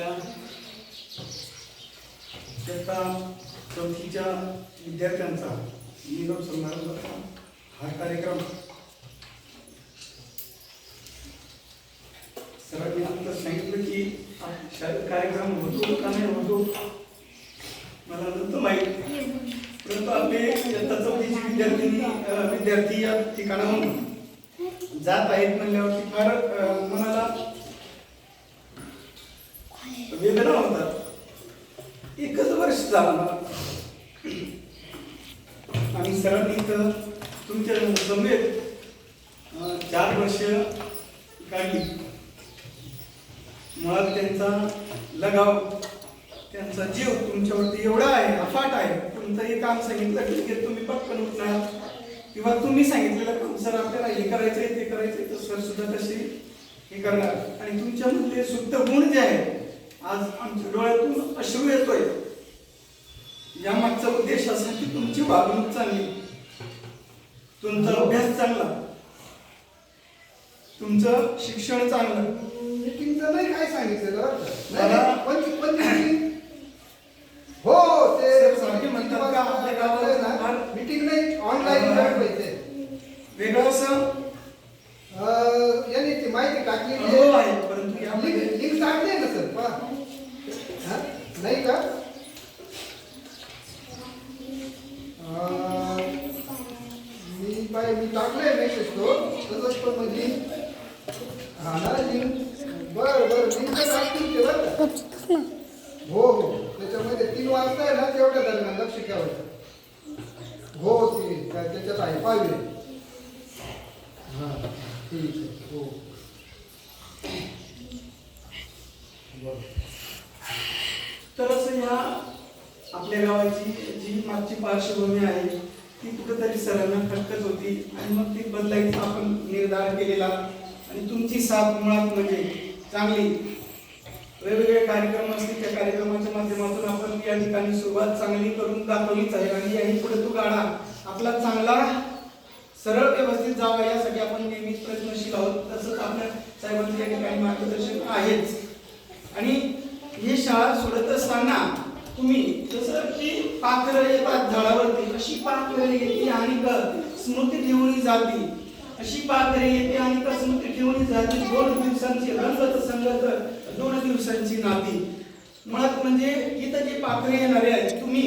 आपल्या इयत्ता चौथीच्या विद्यार्थ्यांचा निरोप समारंभाचा हा कार्यक्रम सरांनी आमचं सांगितलं की शाळेत कार्यक्रम होतो का नाही होतो मला नव्हतं माहीत. परंतु आपले इयत्ता चौथीची विद्यार्थिनी विद्यार्थी या ठिकाणाहून जात आहेत म्हणल्यावरती फार मनाला वेदना होतात. एकच वर्ष झालं. आणि सरांनी तर तुमच्या समेत चार वर्ष काढली. मुळात त्यांचा लगाव त्यांचा जीव तुमच्यावरती एवढा आहे अफाट आहे. तुमचं हे काम सांगितलं की आहे तुम्ही पटकन उठणार. किंवा तुम्ही सांगितलेलं काम सर आपल्याला हे करायचंय ते करायचंय तर सर सुद्धा तसे हे करणार. आणि तुमच्यामधले शुद्ध गुण जे आहे आज आमच्या डोळ्यातून अश्रू येतोय. या मागचा उद्देश असा की तुमची वागणूक चांगली. तुमचा अभ्यास चांगला. तुमचं शिक्षण चांगलं. तुमचं नाही काय सांगितलं बरं का? नाही, मला- नाही, कोणती कोणती meeting? हो ते सर, सारखे म्हणतात का आपल्या गावात फार- मीटिंग नाही ऑनलाईन दाखवायचे वेगळं असं यांनी ती माहिती टाकली अनुभव आहे परंतु यामध्ये लिंक लिंक टाकली ना सर पहा. हा? नाही का अं, मी काय मी टाकलंय मेसेज तो तसंच पण म्हणजे हा ना लिंक बरं बरं लिंक टाकतील ते बरं का? हो हो त्याच्यामध्ये तीन वाजता आहे ना तेवढ्या दरम्यान लक्ष ठेवायचं हो ती काय त्याच्यात आहे पाहिजे हां ठीक आहे हो बरं तर असं ह्या आपल्या गावाची मागची पार्श्वभूमी आहे. ती कुठंतरी सरांना खटकत होती आणि मग ती बदलायचा आपण निर्धार केलेला. आणि तुमची साथ मुळात म्हणजे चांगली. वेगवेगळे कार्यक्रम असतील त्या कार्यक्रमाच्या माध्यमातून आपण या ठिकाणी सुरुवात चांगली करून दाखवलीच आहे. आणि याही पुढे तू गाडा आपला चांगला सरळ व्यवस्थित जावा यासाठी आपण नेहमीच प्रयत्नशील आहोत. तसंच आपल्या साहेबांचं या ठिकाणी मार्गदर्शन आहेच. आणि ही शाळा सोडत असताना तुम्ही जसं की पाखरं येतात झाडावरती अशी पाखरं येते आणि स्मृती ठेवली जाती. अशी पाखरे येते आणि स्मृती ठेवली जाती. दोन दिवसांची रंगत संगत दोन दिवसांची नाती. मुळात म्हणजे इथं जे पाखरे येणारे आहेत तुम्ही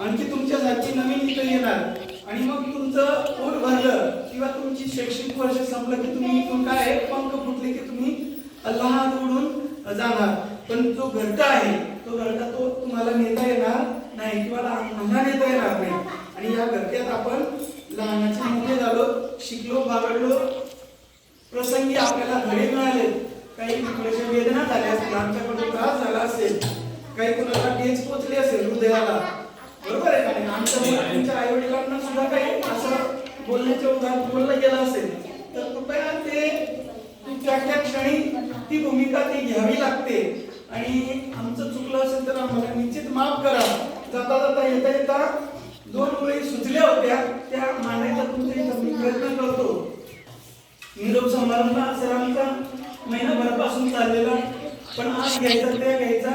आणखी तुमच्यासारखी नवीन इथं येणार. आणि मग तुमचं पोट भरलं किंवा तुमची शैक्षणिक वर्ष संपलं की तुम्ही इथून काय पंख फुटले की तुम्ही अल्लाह उडून जाणार. पण जो घरटा आहे तो घरटा तो तुम्हाला नेता येणार नाही किंवा लहान नेता येणार नाही. आणि या घरट्यात आपण लहानाचे मोठे झालो शिकलो बागडलो प्रसंगी आपल्याला धडे मिळाले. काही कुणाच्या वेदना झाल्या असतील आमच्याकडून त्रास झाला असेल काही कुणाला टेच पोचली असेल हृदयाला. बरोबर आहे का आमच्या तुमच्या आई वडिलांना सुद्धा काही असं बोलण्याच्या उदाहरण बोललं गेलं असेल तर कृपया ते त्या त्या क्षणी ती भूमिका ती घ्यावी लागते. आणि आमचं चुकलं असेल तर आम्हाला निश्चित माफ करा. जाता जाता येता येता दोन वेळी सुचल्या होत्या. त्या मांडायचा तुमच्या इथं मी प्रयत्न करतो. निरोप समारंभ हा सरांचा महिनाभरापासून चाललेला पण आज घ्यायचा त्या घ्यायचा.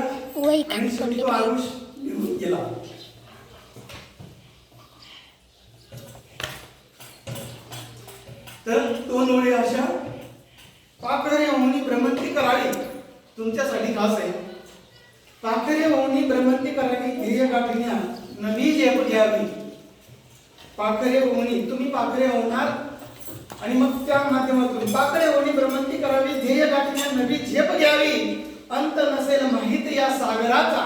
आणि शेवटी तो आयुष निघून गेला. तर दोन ओळी अशा पाखरे होऊनी भ्रमंती करावी. तुमच्यासाठी खास आहे. पाखरे होऊनी भ्रमंती करावी ध्येय गाठण्या नवी झेप घ्यावी. पाखरे होऊनी तुम्ही पाखरे होणार आणि मग त्या माध्यमातून पाखरे होणी भ्रमंती करावी ध्येय गाठण्या नवी झेप घ्यावी. अंत नसेल माहीत या सागराचा.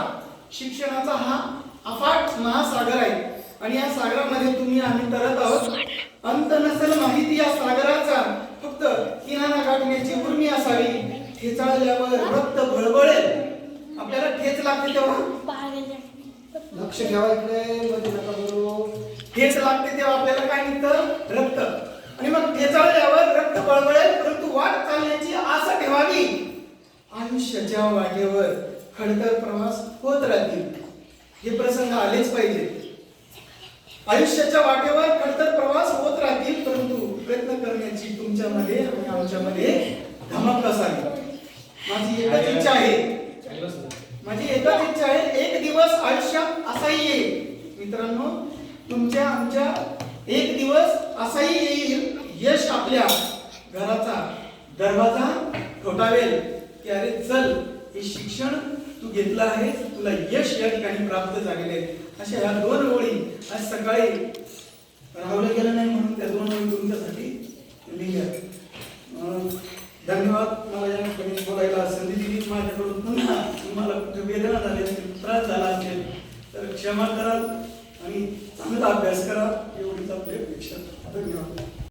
शिक्षणाचा हा अफाट महासागर आहे. आणि या सागरामध्ये तुम्ही आम्ही तरत आहोत. अंत नसेल माहिती या सागरा फक्त किनारा गाठण्याची उर्मी असावी ठेचाळल्यावर रक्त बळबळेल आपल्याला ठेच लागते तेव्हा लक्ष ठेवा इकडे मध्ये नका करू ठेच लागते तेव्हा आपल्याला काय निघतं? रक्त. आणि मग ठेचाळल्यावर रक्त बळबळेल परंतु वाट चालण्याची आशा ठेवावी. आयुष्याच्या वाटेवर खडतर प्रवास होत राहतील हे प्रसंग आलेच पाहिजे. आयुष्याच्या वाटेवर खडतर प्रवास होत राहतील परंतु प्रयत्न करण्याची तुमच्यामध्ये आणि आमच्यामध्ये धमक असावी. माझी एकच इच्छा आहे. माझी एकच इच्छा आहे एक दिवस आयुष्यात असाही येईल मित्रांनो तुमच्या आमच्या एक दिवस असाही येईल यश आपल्या घराचा. दरवाजा ठोठावेल की अरे चल हे शिक्षण तू घेतलं आहे तुला यश या ठिकाणी प्राप्त झालेले आहे. अशा ह्या दोन ओळी आज सकाळी राहवलं गेलं नाही म्हणून त्या दोन ओळी तुमच्यासाठी लिहिल्या. धन्यवाद. मला या ठिकाणी बोलायला संधी दिली. माझ्याकडून पुन्हा तुम्हाला कुठे वेदना झाली असेल त्रास झाला असेल तर क्षमा कराल